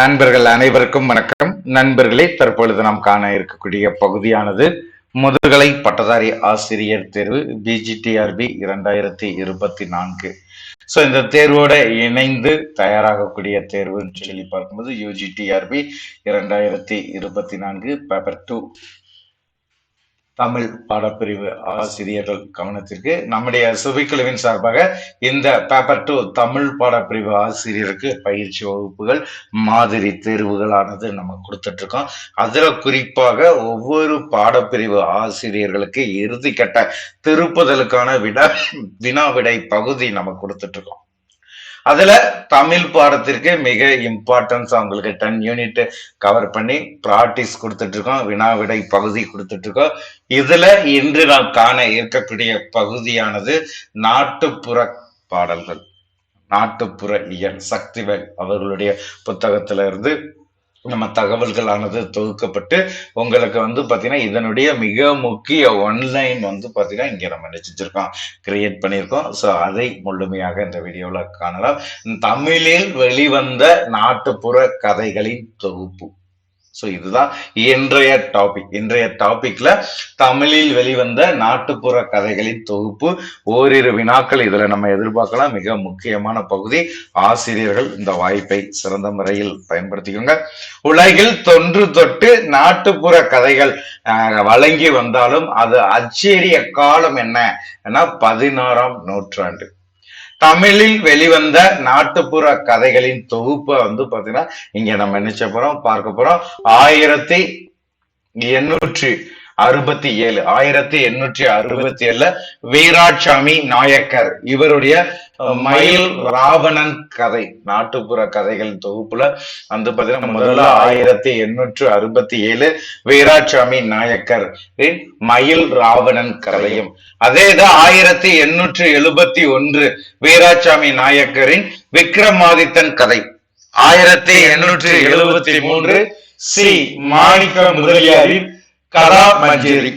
நண்பர்கள் அனைவருக்கும் வணக்கம். நண்பர்களே தற்பொழுது நாம் காண இருக்கக்கூடிய பகுதியானது முதுகலை பட்டதாரி ஆசிரியர் தேர்வு பிஜிடிஆர்பி இரண்டாயிரத்தி இருபத்தி நான்கு. ஸோ இந்த தேர்வோட இணைந்து தயாராகக்கூடிய தேர்வுன்னு சொல்லி பார்க்கும்போது யூஜிடிஆர்பி இரண்டாயிரத்தி இருபத்தி நான்கு பேப்பர் டூ தமிழ் பாடப்பிரிவு ஆசிரியர்கள் கவனத்திற்கு நம்முடைய சுபிக்குழுவின் சார்பாக இந்த பேப்பர் டூ தமிழ் பாடப்பிரிவு ஆசிரியருக்கு பயிற்சி வகுப்புகள் மாதிரி தேர்வுகளானது நம்ம கொடுத்துட்டு இருக்கோம் அதில் குறிப்பாக ஒவ்வொரு பாடப்பிரிவு ஆசிரியர்களுக்கு இறுதிக்கட்ட திருப்புதலுக்கான விட வினா விடை பகுதி நம்ம கொடுத்துட்டு இருக்கோம் அதுல தமிழ் பாடத்திற்கு மிக இம்பார்ட்டன்ஸ் அவங்களுக்கு டென் யூனிட் கவர் பண்ணி ப்ராக்டிஸ் கொடுத்துட்டு இருக்கோம் வினாவிடை பகுதி கொடுத்துட்டு இருக்கோம் இதுல இன்று நாம் காண இருக்கக்கூடிய பகுதியானது நாட்டுப்புற பாடல்கள் நாட்டுப்புற இயல் சக்திவேல் அவர்களுடைய புத்தகத்திலிருந்து நம்ம தகவல்களானது தொகுக்கப்பட்டு உங்களுக்கு வந்து பார்த்தீங்கன்னா இதனுடைய மிக முக்கிய ஒன்லைன் வந்து பார்த்தீங்கன்னா இங்கே நம்ம நினைச்சிருக்கோம் கிரியேட் பண்ணியிருக்கோம். ஸோ அதை முழுமையாக இந்த வீடியோவில் காணலாம். தமிழில் வெளிவந்த நாட்டுப்புற கதைகளின் தொகுப்பு. ஸோ இதுதான் இன்றைய டாபிக் இன்றைய டாபிக்ல தமிழில் வெளிவந்த நாட்டுப்புற கதைகளின் தொகுப்பு ஓரிரு வினாக்கள் இதுல நம்ம எதிர்பார்க்கலாம். மிக முக்கியமான பகுதி. ஆசிரியர்கள் இந்த வாய்ப்பை சிறந்த முறையில் பயன்படுத்திக்கோங்க. உலகில் தொன்று தொட்டு நாட்டுப்புற கதைகள் அஹ், வழங்கி வந்தாலும் அது அச்சேரிய காலம் என்ன? பதினாறாம் நூற்றாண்டு. தமிழில் வெளிவந்த நாட்டுப்புற கதைகளின் தொகுப்பை வந்து பாத்தீங்கன்னா இங்க நம்ம நினைச்ச போறோம்? பார்க்க போறோம். ஆயிரத்தி எண்ணூற்றி அறுபத்தி ஏழு ஆயிரத்தி எண்ணூற்றி அறுபத்தி ஏழுல வீராட்சாமி நாயக்கர். இவருடைய மயில் ராவணன் கதை நாட்டுப்புற கதைகள் தொகுப்புல வந்து பாத்தீங்கன்னா முதல்ல ஆயிரத்தி எண்ணூற்று அறுபத்தி ஏழு வீராட்சாமி நாயக்கர் மயில் ராவணன் கதையும். அதே இது ஆயிரத்தி எண்ணூற்று எழுபத்தி ஒன்று வீராட்சாமி நாயக்கரின் விக்ரமாதித்தன் கதை. ஆயிரத்தி எண்ணூற்று எழுபத்தி மூன்று சி மாணிக்க முதலியாரின் கதா மஞ்சேரி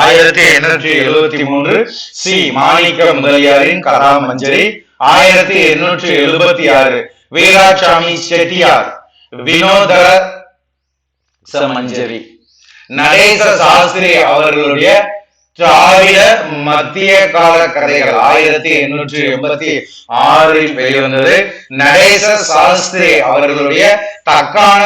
ஆயிரத்தி எண்ணூற்றி எழுபத்தி மூன்று சி. மாணிக்க முதலியாரின் கரா மஞ்சரி ஆயிரத்தி எண்ணூற்றி எழுபத்தி ஆறு வீராசாமி செட்டியார். வினோதர மஞ்சரி நடேச சாஸ்திரி அவர்களுடைய திராவிட மத்திய கால கதைகள் ஆயிரத்தி எண்ணூற்றி எண்பத்தி ஆறில் வெளிவந்தது. நடேச சாஸ்திரி அவர்களுடைய தக்கான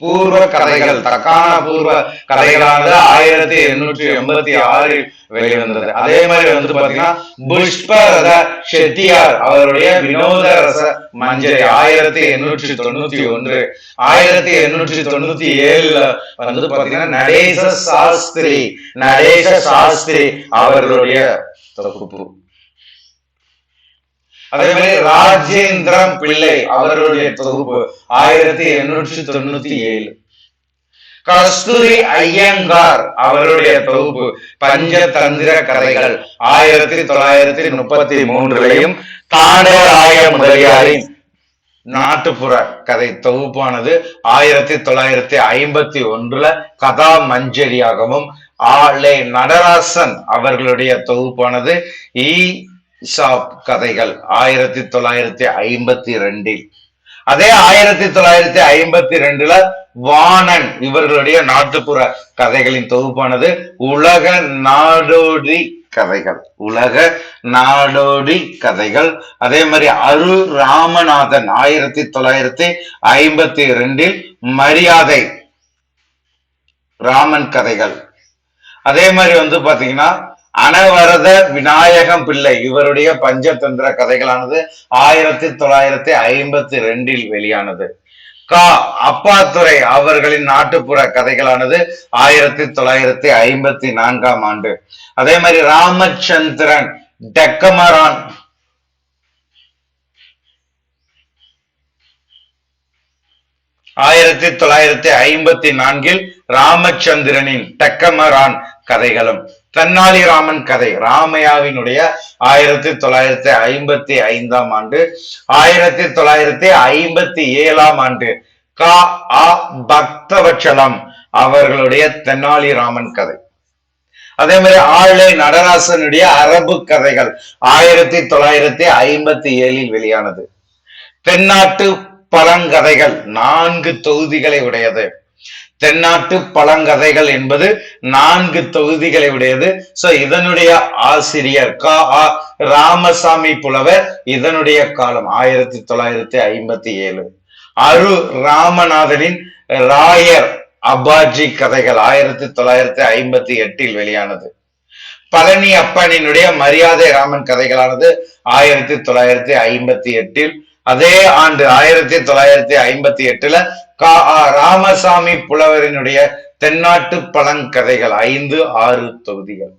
பூர்வ கதைகள் தக்கான பூர்வ கதைகளானது ஆயிரத்தி எண்ணூற்றி எண்பத்தி ஆறில் வெளிவந்தது. அதே மாதிரி வந்து பாத்தீங்கன்னா புஷ்பரத செட்டியார் அவருடைய வினோத ரச மஞ்சரி ஆயிரத்தி எண்ணூற்றி தொண்ணூத்தி ஒன்று. ஆயிரத்தி எண்ணூற்றி தொண்ணூத்தி ஏழுல வந்து பாத்தீங்கன்னா நடேச சாஸ்திரி நடேச சாஸ்திரி அவர்களுடைய தொகுப்பு. அதே மாதிரி ராஜேந்திரம் பிள்ளை அவர்களுடைய தொகுப்பு ஆயிரத்தி எண்ணூற்றி தொண்ணூத்தி ஏழு. கஸ்தூரி ஐயங்கார் அவருடைய தொகுப்பு பஞ்சதந்திர கதைகள் ஆயிரத்தி தொள்ளாயிரத்தி முப்பத்தி மூன்றுலையும் தாண்டவராய முதலியாரின் நாட்டுப்புற கதை தொகுப்பானது ஆயிரத்தி தொள்ளாயிரத்தி ஐம்பத்தி ஒன்றுல கதா மஞ்சரியாகவும் ஆலே நடராசன் அவர்களுடைய தொகுப்பானது ஈ இசாப் கதைகள் ஆயிரத்தி தொள்ளாயிரத்தி ஐம்பத்தி ரெண்டில் அதே ஆயிரத்தி தொள்ளாயிரத்தி ஐம்பத்தி ரெண்டுல வாணன் இவர்களுடைய நாட்டுப்புற கதைகளின் தொகுப்பானது உலக நாடோடி கதைகள். உலக நாடோடி கதைகள். அதே மாதிரி அரு ராமநாதன் ஆயிரத்தி தொள்ளாயிரத்தி ஐம்பத்தி ரெண்டில் மரியாதை ராமன் கதைகள். அதே மாதிரி வந்து பாத்தீங்கன்னா அனவரத விநாயகம் பிள்ளை. இவருடைய பஞ்சதந்திர கதைகளானது ஆயிரத்தி தொள்ளாயிரத்தி ஐம்பத்தி ரெண்டில் வெளியானது. கா. அப்பாத்துறை அவர்களின் நாட்டுப்புற கதைகளானது ஆயிரத்தி தொள்ளாயிரத்தி ஐம்பத்தி நான்காம் ஆண்டு. அதே மாதிரி ராமச்சந்திரன் டெக்கமரான் ஆயிரத்தி தொள்ளாயிரத்தி ஐம்பத்தி நான்கில் ராமச்சந்திரனின் டெக்கமரான் கதைகளும். தென்னாலிராமன் கதை ராமையாவினுடைய ஆயிரத்தி தொள்ளாயிரத்தி ஐம்பத்தி ஐந்தாம் ஆண்டு ஆயிரத்தி தொள்ளாயிரத்தி ஐம்பத்தி ஏழாம் ஆண்டு கா. ஆ. பக்தவச்சலம் அவர்களுடைய தென்னாலிராமன் கதை. அதே மாதிரி ஆழை நடராசனுடைய அரபு கதைகள் ஆயிரத்தி தொள்ளாயிரத்தி ஐம்பத்தி ஏழில் வெளியானது. தென்னாட்டு பழங்கதைகள் நான்கு தொகுதிகளை உடையது. தென்னாட்டு பழங்கதைகள் என்பது நான்கு தொகுதிகளை உடையது. சோ இதனுடைய ஆசிரியர் க. ஆ. ராமசாமி புலவர் இதனுடைய காலம் ஆயிரத்தி தொள்ளாயிரத்தி ஐம்பத்தி ஏழு. அரு ராமநாதனின் ராயர் அபாஜி கதைகள் ஆயிரத்தி தொள்ளாயிரத்தி ஐம்பத்தி எட்டில் வெளியானது. பழனி அப்பனினுடைய மரியாதை ராமன் கதைகளானது ஆயிரத்தி தொள்ளாயிரத்தி ஐம்பத்தி எட்டில் அதே ஆண்டு ஆயிரத்தி தொள்ளாயிரத்தி ஐம்பத்தி எட்டுல கா ஆ ராமசாமி புலவரினுடைய தென்னாட்டு பழங்கதைகள் ஐந்து ஆறு தொகுதிகள்.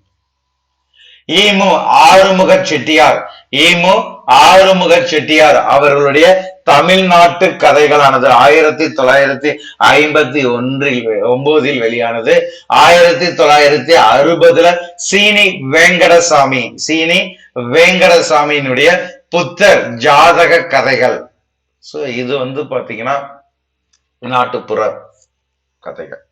ஈமு ஆறுமுக செட்டியார் ஈமு ஆறுமுக செட்டியார் அவர்களுடைய தமிழ்நாட்டு கதைகளானது ஆயிரத்தி தொள்ளாயிரத்தி ஐம்பத்தி ஒன்றில் ஒன்பதில் வெளியானது. ஆயிரத்தி தொள்ளாயிரத்தி அறுபதுல சீனி வேங்கடசாமி சீனி வேங்கடசாமியினுடைய புத்தர் ஜாதக கதைகள். ஸோ இது வந்து பாத்தீங்கன்னா நாட்டுப்புற கதைகள்.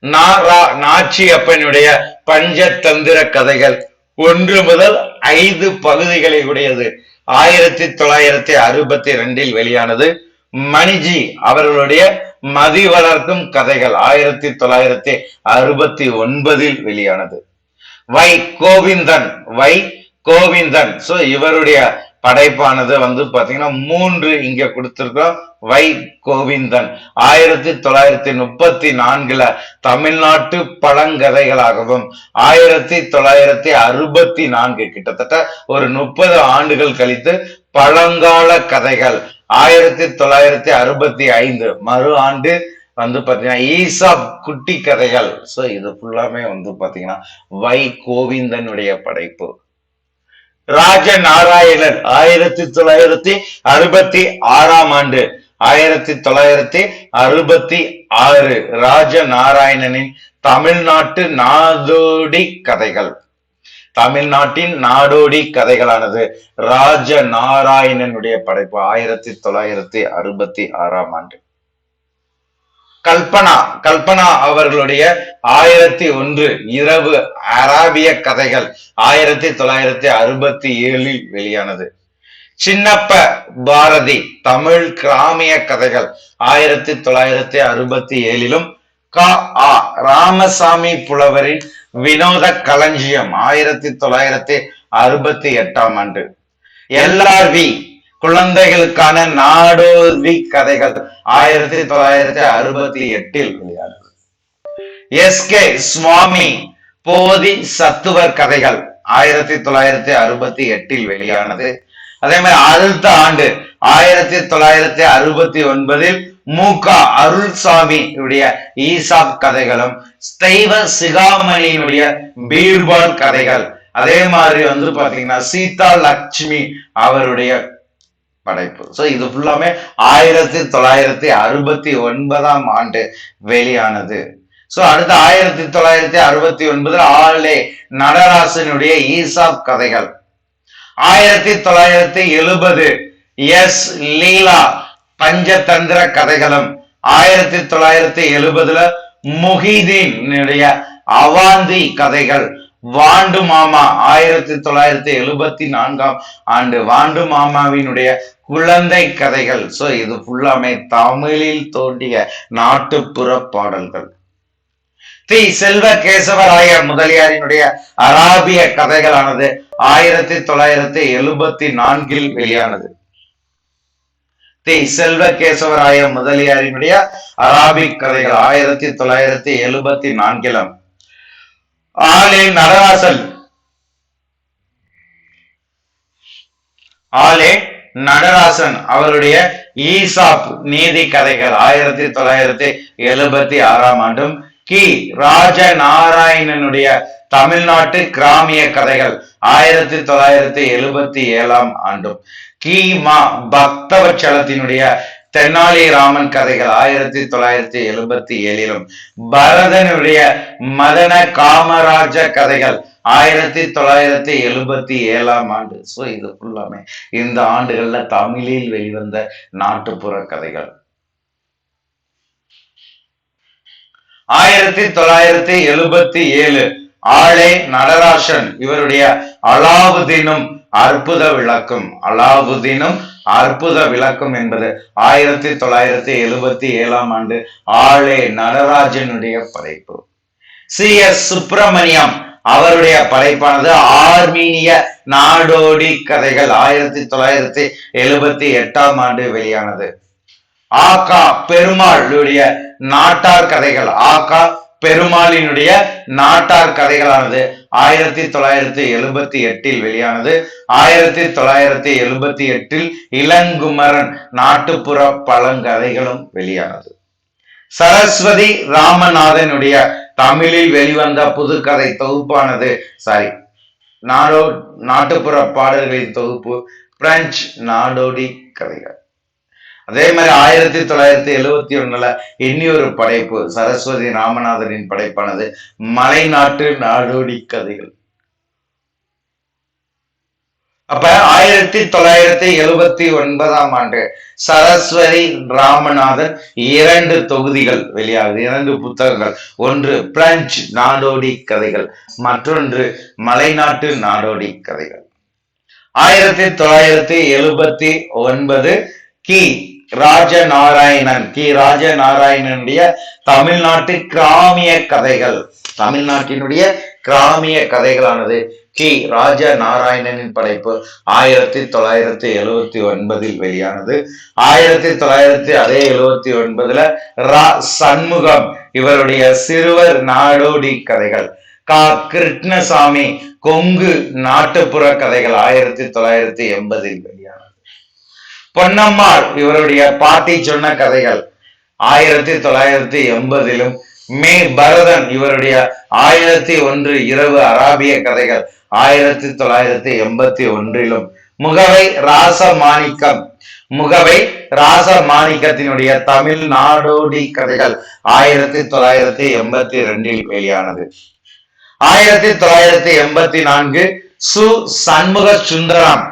நாரா- நாச்சியப்பனுடைய பஞ்சதந்திர கதைகள் ஒன்று முதல் ஐந்து பகுதிகளை உடையது. ஆயிரத்தி தொள்ளாயிரத்தி அறுபத்தி ரெண்டில் வெளியானது மணிஜி அவர்களுடைய மதி வளர்க்கும் கதைகள் ஆயிரத்தி தொள்ளாயிரத்தி அறுபத்தி ஒன்பதில் வெளியானது. வை கோவிந்தன் வை கோவிந்தன். சோ இவருடைய படைப்பானது வந்து பாத்தீங்கன்னா மூன்று இங்க கொடுத்திருக்கோம் வை கோவிந்தன். ஆயிரத்தி தொள்ளாயிரத்தி முப்பத்தி நான்குல தமிழ்நாட்டு பழங்கதைகளாகவும் ஆயிரத்தி தொள்ளாயிரத்தி அறுபத்தி நான்கு கிட்டத்தட்ட ஒரு முப்பது ஆண்டுகள் கழித்து பழங்கால கதைகள். ஆயிரத்தி தொள்ளாயிரத்தி அறுபத்தி ஐந்து மறு ஆண்டு வந்து பாத்தீங்கன்னா ஈசாப் குட்டி கதைகள். சோ இது ஃபுல்லாமே வந்து பாத்தீங்கன்னா வை கோவிந்தனுடைய படைப்பு. ராஜ நாராயணன் ஆயிரத்தி தொள்ளாயிரத்தி அறுபத்தி ஆறாம் ஆண்டு. ஆயிரத்தி தொள்ளாயிரத்தி அறுபத்தி ஆறு ராஜ நாராயணனின் தமிழ்நாட்டு நாடோடி கதைகள். தமிழ்நாட்டின் நாடோடி கதைகளானது ராஜ நாராயணனுடைய படைப்பு ஆயிரத்தி தொள்ளாயிரத்தி அறுபத்தி ஆறாம் ஆண்டு. கல்பனா கல்பனா அவர்களுடைய ஆயிரத்தி ஒன்று இரவு அராபிய கதைகள் ஆயிரத்தி தொள்ளாயிரத்தி அறுபத்தி ஏழில் வெளியானது. சின்னப்ப பாரதி தமிழ் கிராமிய கதைகள் ஆயிரத்தி தொள்ளாயிரத்தி அறுபத்தி ஏழிலும் க. ஆ. ராமசாமி புலவரின் வினோத களஞ்சியம் ஆயிரத்தி தொள்ளாயிரத்தி அறுபத்தி எட்டாம் ஆண்டு. எல்ஆர்வி குழந்தைகளுக்கான நாடோதி கதைகள் ஆயிரத்தி தொள்ளாயிரத்தி அறுபத்தி எட்டில் வெளியானது. எஸ். கே. சுவாமி போதி சத்துவர் கதைகள் ஆயிரத்தி தொள்ளாயிரத்தி அறுபத்தி எட்டில் வெளியானது. அதே மாதிரி அடுத்த ஆண்டு ஆயிரத்தி தொள்ளாயிரத்தி அறுபத்தி ஒன்பதில் மூகா அருள்சாமி உடைய ஈசாப் கதைகளும் தெய்வ சிகாமணியினுடைய பீர்பால் கதைகள். அதே மாதிரி வந்து பாத்தீங்கன்னா சீதா லட்சுமி அவருடைய படைப்பு. ஸோ இது ஃபுல்லாமே ஆயிரத்தி தொள்ளாயிரத்தி அறுபத்தி ஒன்பதாம் ஆண்டு வெளியானது. ஸோ அடுத்து ஆயிரத்தி தொள்ளாயிரத்தி அறுபத்தி ஒன்பதுல ஆளே நடராசனுடைய ஈசாப் கதைகள். ஆயிரத்தி தொள்ளாயிரத்தி எழுபது எஸ் லீலா பஞ்சதந்திர கதைகளும். ஆயிரத்தி தொள்ளாயிரத்தி எழுபதுல முஹிதீனுடைய அவாந்தி கதைகள். வாண்டு மாமா ஆயிரத்தி தொள்ளாயிரத்தி எழுபத்தி நான்காம் ஆண்டு வாண்டு மாமாவினுடைய குழந்தை கதைகள். சோ இது ஃபுல்லாமே தமிழில் தோன்றிய நாட்டுப்புற பாடல்கள். தி செல்வ கேசவராய முதலியாரினுடைய அராபிய கதைகளானது ஆயிரத்தி தொள்ளாயிரத்தி எழுபத்தி நான்கில் வெளியானது. தி செல்வ கேசவராய முதலியாரினுடைய அராபிக் கதைகள் ஆயிரத்தி தொள்ளாயிரத்தி எழுபத்தி நான்கிலும். ஆலே நடராசல் ஆலே நடராசன் அவருடைய ஈசாப் நீதி கதைகள் ஆயிரத்தி தொள்ளாயிரத்தி எழுபத்தி ஆறாம் ஆண்டும் கி. ராஜ நாராயணனுடைய தமிழ்நாட்டு கிராமிய கதைகள் ஆயிரத்தி தொள்ளாயிரத்தி எழுபத்தி ஏழாம் ஆண்டும். கி. மா. பக்தவச்சலத்தினுடைய தென்னாலிராமன் கதைகள் ஆயிரத்தி தொள்ளாயிரத்தி எழுபத்தி ஏழிலும் பரதனுடைய மதன காமராஜ கதைகள் ஆயிரத்தி தொள்ளாயிரத்தி எழுபத்தி ஏழாம் ஆண்டு. ஸோ இது ஃபுல்லாமே இந்த ஆண்டுகள்ல தமிழில் வெளிவந்த நாட்டுப்புற கதைகள். ஆயிரத்தி தொள்ளாயிரத்தி எழுபத்தி ஏழு ஆளே நடராசன் இவருடைய அலாவுதீனும் அற்புத விளக்கம். அலாவுதீனும் அற்புத விளக்கம் என்பது ஆயிரத்தி தொள்ளாயிரத்தி எழுபத்தி ஏழாம் ஆண்டு ஆளே நடராஜனுடைய படைப்பு. சி எஸ் சுப்பிரமணியம் அவருடைய படைப்பானது ஆர்மீனிய நாடோடி கதைகள். ஆயிரத்தி தொள்ளாயிரத்தி எழுபத்தி எட்டாம் ஆண்டு வெளியானது. ஆகா பெருமாளுடைய நாட்டார் கதைகள். ஆகா பெருமாளினுடைய நாட்டார் கதைகளானது ஆயிரத்தி தொள்ளாயிரத்தி எழுபத்தி எட்டில் வெளியானது. ஆயிரத்தி தொள்ளாயிரத்தி எழுபத்தி எட்டில் இளங்குமரன் நாட்டுப்புற பழங்கதைகளும் வெளியானது. சரஸ்வதி ராமநாதனுடைய தமிழில் வெளிவந்த புதுக்கதை தொகுப்பானது சாரி நாடோ நாட்டுப்புற பாடல்களின் தொகுப்பு பிரெஞ்சு நாடோடி கதைகள். அதே மாதிரி ஆயிரத்தி தொள்ளாயிரத்தி எழுவத்தி ஒண்ணுல இன்னொரு படைப்பு சரஸ்வதி ராமநாதனின் படைப்பானது மலைநாட்டு நாடோடி கதைகள். அப்ப ஆயிரத்தி தொள்ளாயிரத்தி எழுபத்தி ஒன்பதாம் ஆண்டு சரஸ்வதி ராமநாதன் இரண்டு தொகுதிகள் வெளியாகுது. இரண்டு புத்தகங்கள். ஒன்று பிரெஞ்சு நாடோடி கதைகள் மற்றொன்று மலைநாட்டு நாடோடி கதைகள். ஆயிரத்தி தொள்ளாயிரத்தி எழுபத்தி ஒன்பது கி. ராஜநாராயணன். கி. ராஜநாராயணனுடைய தமிழ்நாட்டு கிராமிய கதைகள். தமிழ்நாட்டினுடைய கிராமிய கதைகளானது. கி. ராஜ நாராயணனின் படைப்பு ஆயிரத்தி தொள்ளாயிரத்தி எழுவத்தி ஒன்பதில் வெளியானது. ஆயிரத்தி தொள்ளாயிரத்தி அதே எழுவத்தி ஒன்பதுல ரா. சண்முகம் இவருடைய சிறுவர் நாடோடி கதைகள். கா. கிருஷ்ணசாமி கொங்கு நாட்டுப்புற கதைகள் ஆயிரத்தி தொள்ளாயிரத்தி எண்பதில் வெளியானது. பொன்னம்மாள் இவருடைய பாட்டி சொன்ன கதைகள் ஆயிரத்தி தொள்ளாயிரத்தி எண்பதிலும் மே பரதன் இவருடைய ஆயிரத்தி ஒன்று இரவு அராபிய கதைகள் ஆயிரத்தி தொள்ளாயிரத்தி எண்பத்தி ஒன்றிலும். முகவை ராச மாணிக்கம் முகவை ராச மாணிக்கத்தினுடைய தமிழ் நாடோடி கதைகள் ஆயிரத்தி தொள்ளாயிரத்தி எண்பத்தி ரெண்டில் வெளியானது. ஆயிரத்தி தொள்ளாயிரத்தி எண்பத்தி நான்கு சு சண்முக சுந்தரம்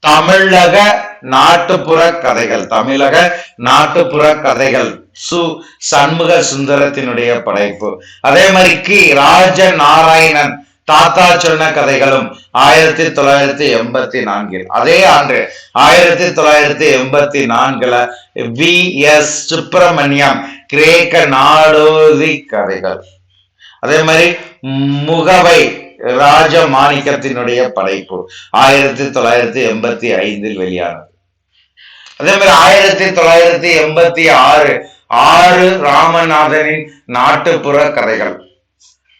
தமிழக நாட்டுப்புற கதைகள் தமிழக நாட்டுப்புற கதைகள் சு சண்முக சுந்தரத்தினுடைய படைப்பு. அதே மாதிரி கி. ராஜ நாராயணன் தாத்தா சொன்ன கதைகளும் ஆயிரத்தி தொள்ளாயிரத்தி எண்பத்தி நான்கில். அதே ஆண்டு ஆயிரத்தி தொள்ளாயிரத்தி எண்பத்தி நான்குல வி. எஸ். சுப்பிரமணியம் கிரேக்க நாடோதி கதைகள். அதே மாதிரி முகவை ராஜ மாணிக்கத்தினுடைய படைப்பு ஆயிரத்தி தொள்ளாயிரத்தி எண்பத்தி ஐந்தில் வெளியானது. அதே மாதிரி ஆயிரத்தி தொள்ளாயிரத்தி எண்பத்தி ஆறு ஆறு ராமநாதனின் நாட்டுப்புற கதைகள்.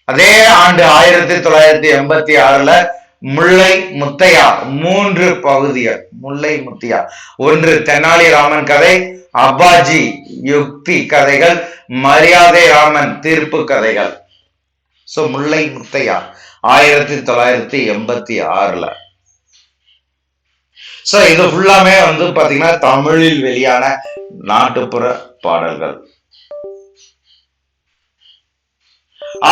அதே ஆண்டு ஆயிரத்தி தொள்ளாயிரத்தி எண்பத்தி ஆறுல முல்லை முத்தையா மூன்று பகுதிகள் முல்லை முத்தையா ஒன்று தென்னாலிராமன் கதை அப்பாஜி யுக்தி கதைகள் மரியாதை ராமன் தீர்ப்பு கதைகள். சோ முல்லை முத்தையா ஆயிரத்தி தொள்ளாயிரத்தி எண்பத்தி ஆறுல. சோ இது ஃபுல்லாமே வந்து பாத்தீங்கன்னா தமிழில் வெளியான நாட்டுப்புற பாடல்கள்.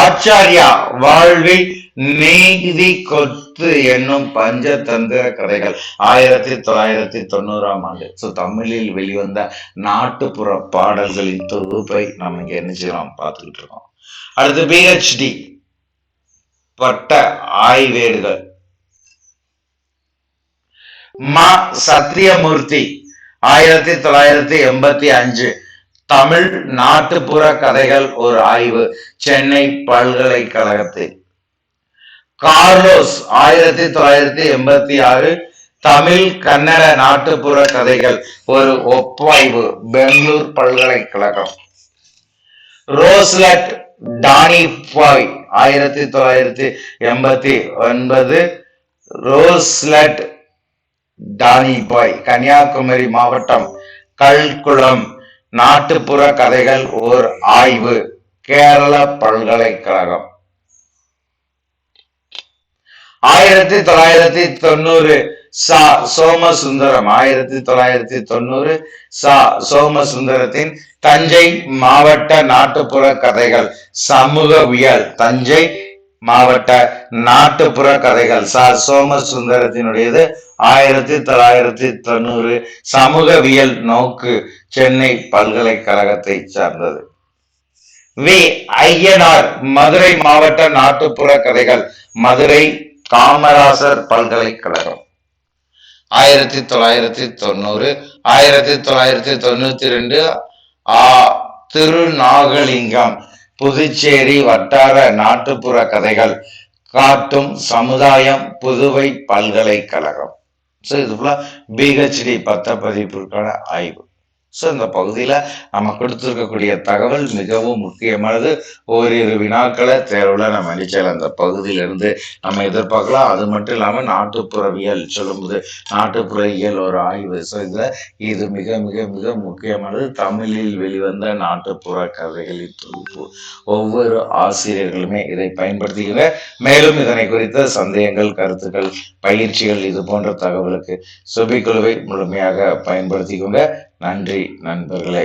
ஆச்சாரியா வாழ்வில் நீதி கொத்து என்னும் பஞ்சதந்திர கதைகள் ஆயிரத்தி தொள்ளாயிரத்தி தொண்ணூறாம் ஆண்டு. சோ தமிழில் வெளிவந்த நாட்டுப்புற பாடல்களின் தொகுப்பை நம்ம இங்க என்ன செய்யறோம் பார்த்துக்கிட்டு இருக்கோம். அடுத்து பிஹெச்டி பட்ட ஆய்வேடுகள். மா சத்தியமூர்த்தி ஆயிரத்தி தொள்ளாயிரத்தி எண்பத்தி அஞ்சு. தமிழ் நாட்டுப்புற கதைகள் ஒரு ஆய்வு சென்னை பல்கலைக்கழகத்தில். கார்லோஸ் ஆயிரத்தி தொள்ளாயிரத்தி எண்பத்தி ஆறு. தமிழ் கன்னட நாட்டுப்புற கதைகள் ஒரு ஒப்பாய்வு பெங்களூர் பல்கலைக்கழகம். ரோஸ்லட் டானி பாய் ஆயிரத்தி தொள்ளாயிரத்தி எண்பத்தி ஒன்பது. ரோஸ்லட் டானி பாய் கன்னியாகுமரி மாவட்டம் கல்குளம் நாட்டுப்புற கதைகள் ஓர் ஆய்வு கேரள பல்கலைக்கழகம். ஆயிரத்தி தொள்ளாயிரத்தி தொண்ணூறு சா சோமசுந்தரம் ஆயிரத்தி தொள்ளாயிரத்தி தொண்ணூறு சா சோமசுந்தரத்தின் தஞ்சை மாவட்ட நாட்டுப்புற கதைகள் சமூகவியல் தஞ்சை மாவட்ட நாட்டுப்புற கதைகள் சா. சோமசுந்தரத்தினுடையது ஆயிரத்தி தொள்ளாயிரத்தி தொண்ணூறு சமூகவியல் நோக்கு சென்னை பல்கலைக்கழகத்தை சார்ந்தது. வி. ஐயனார் மதுரை மாவட்ட நாட்டுப்புற கதைகள் மதுரை காமராசர் பல்கலைக்கழகம். ஆயிரத்தி தொள்ளாயிரத்தி தொண்ணூறு ஆயிரத்தி தொள்ளாயிரத்தி தொண்ணூத்தி ரெண்டு ஆ. திருநாகலிங்கம் புதுச்சேரி வட்டார நாட்டுப்புற கதைகள் காட்டும் சமுதாயம் புதுவை பல்கலைக்கழகம். ஸோ இது ஃபுல்லாக பிஹெச்டி பத்த பதிப்பிற்கான ஆய்வு. ஸோ இந்த பகுதியில் நம்ம கொடுத்துருக்கக்கூடிய தகவல் மிகவும் முக்கியமானது. ஓரிரு வினாக்களை தேர்வில் நம்ம நிச்சயம் அந்த பகுதியிலிருந்து நம்ம எதிர்பார்க்கலாம். அது மட்டும் இல்லாமல் நாட்டுப்புறவியல் சொல்லும்போது நாட்டுப்புறவியல் ஒரு ஆய்வு. ஸோ இதில் இது மிக மிக மிக முக்கியமானது. தமிழில் வெளிவந்த நாட்டுப்புற கதைகளின் தொகுப்பு. ஒவ்வொரு ஆசிரியர்களுமே இதை பயன்படுத்துகிற மேலும் இதனை குறித்த சந்தேகங்கள் கருத்துக்கள் பயிற்சிகள் இது போன்ற தகவலுக்கு சுபிக்குழுவை முழுமையாக பயன்படுத்திக்கோங்க. நன்றி நண்பர்களே.